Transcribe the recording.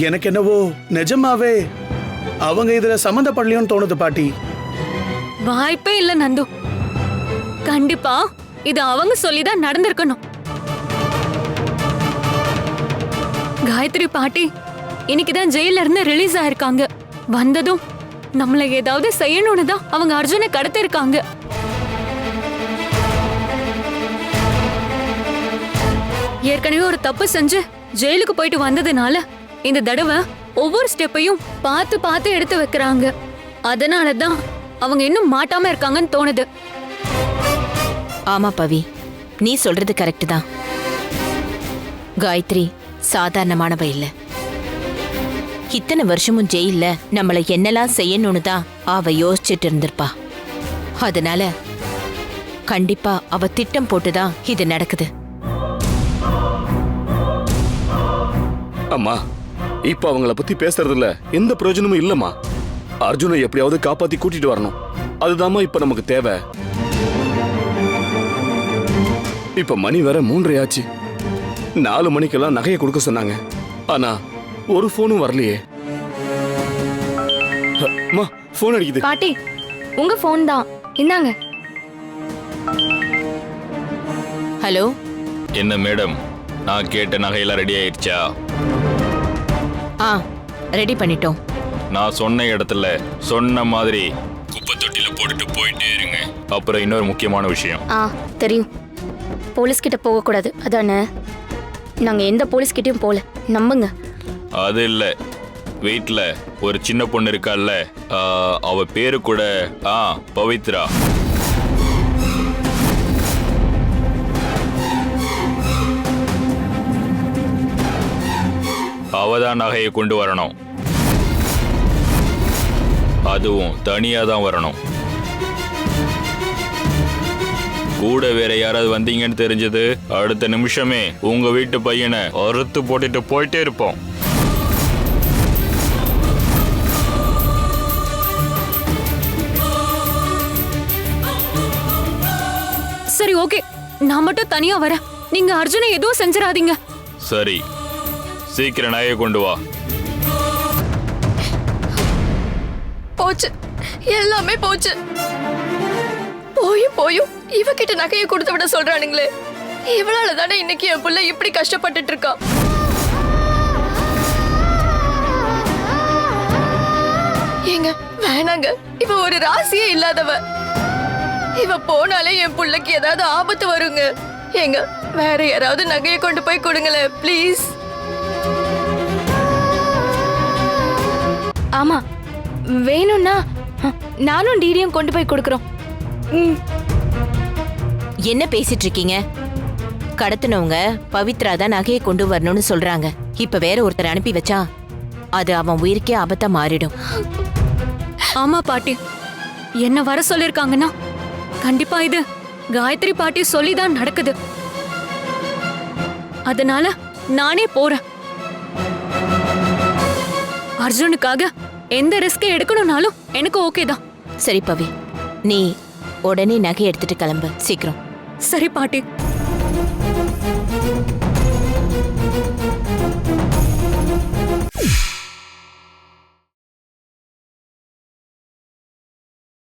எனக்கு என்னவோ நிஜமாவே அவங்க இதுல சம்மந்தப்படலையோன்னு தோணுது பாட்டி. வாய்ப்பே இல்ல நந்து. கண்டிப்பா இது அவங்க சொல்லிதான் நடந்திருக்கணும். காயத்ரி பாட்டி இன்னைக்குதான் ஜெயில இருந்து ரிலீஸ் ஆயிருக்காங்க. வந்ததும் நம்மள ஏதாவது செய்யணும்னு தான் அவங்க அர்ஜுனை கடத்திருக்காங்க. ஏற்கனவே ஒரு தப்பு செஞ்சு ஜெயிலுக்கு போயிட்டு வந்ததுனால இந்த தடவை ஒவ்வொரு ஸ்டெப்பையும் பார்த்து பார்த்து எடுத்து வைக்கிறாங்க. அதனால தான் அவங்க இன்னும் மாட்டாம இருக்காங்கன்னு தோணுது. ஆமா பவி. நீ சொல்றது கரெக்ட் தான். காயத்ரி சாதாரணமானவ இல்ல. இத்தனை வருஷமும் ஜெயில்ல நம்மள என்னெல்லாம் செய்யணும்னு தான் அவ யோசிச்சுட்டு இருந்திருப்பா. அதனால கண்டிப்பா அவ திட்டம் போட்டுதான் இது நடக்குது. அம்மா இப்ப அவங்கள பத்தி பேசுறதுல எந்த பிரயோஜனமும் இல்லம்மா. அர்ஜுனை எப்படியாவது காப்பாத்தி கூட்டிட்டு வரணும். அதுதாம்மா இப்ப நமக்கு தேவை. இப்ப மணி வேற மூன்றரை ஆச்சு. நாலு மணிக்கெல்லாம் நகையை கொடுக்க சொன்னாங்க. ஆனா ஒரு போனும் வரலையே. அம்மா போன் அடிக்குது. பாட்டி உங்க ஃபோன் தான். இந்தாங்க. ஹலோ? என்ன மேடம் நான் கேட்ட நகையெல்லாம் ரெடி ஆயிடுச்சா? ஆ ரெடி பண்ணிட்டோம். நான் சொன்ன இடத்துல சொன்ன மாதிரி குப்பை தொட்டில போட்டுட்டு போயிட்டே இருங்க. அப்புறம் இன்னொரு முக்கியமான விஷயம். ஆ தெரியும். போலீஸ் கிட்ட போகக்கூடாது. அதானே? நாங்க எந்த போலீஸ் கிட்டயும் போல. நம்புங்க. அது இல்ல. வீட்ல ஒரு சின்ன பொண்ணு இருக்கால்ல ஆ, அவ பேரு கூட ஆ பவித்ரா. அவதான் நகையை கொண்டு வரணும். அதுவும் தனியா தான் வரணும். கூட வேற யாராவது வந்தீங்கன்னு தெரிஞ்சது அடுத்த நிமிஷமே உங்க வீட்டு பையனை அறுத்து போட்டுட்டு போயிட்டே இருப்போம். சரி ஓகே. நான் மட்டும் தனியா வரேன். நீங்க அர்ஜுனை எதுவும் செஞ்சிடாதீங்க. சரி. சீக்கிரம் நகையை கொண்டு வா. போச்சு. எல்லாமே போச்சு. போயும் போயும். இவகிட்ட நகையை கொடுத்து விட சொல்றானுங்களே. இவளால தானே இன்னைக்கு என் புள்ள இப்படி கஷ்டப்பட்டுட்டு இருக்கா? ஏங்க வேணாங்க. இவ ஒரு ராசியே இல்லாதவ. இவ போனாலே என் புள்ளைக்கு ஏதாவது ஆபத்து வருங்க. ஏங்க வேற யாராவது நகையை கொண்டு போய் கொடுங்களேன் ப்ளீஸ். ஆமா வேணும்னா நானும் டிடியும் கொண்டு போய் கொடுக்குறோம். ம். என்ன பேசிட்டு இருக்கீங்க? கடத்தினவங்க பவித்ரா தான் நகையை கொண்டு வரணும்னு சொல்றாங்க. இப்ப வேற ஒருத்தர் அனுப்பி வச்சா அது அவன் உயிருக்கே ஆபத்தா மாறிடும். ஆமா பாட்டி. என்ன வர சொல்லிருக்காங்கன்னா கண்டிப்பா இது காயத்ரி பாட்டி சொல்லிதான் நடக்குது. அதனால நானே போறேன். அர்ஜுனுக்காக எந்த ரிஸ்க் எடுக்கணும்னாலும் எனக்கு ஓகே தான். சரி பவி. நீ உடனே நகை எடுத்துட்டு கிளம்பு. சீக்கிரம். சரி பாட்டி.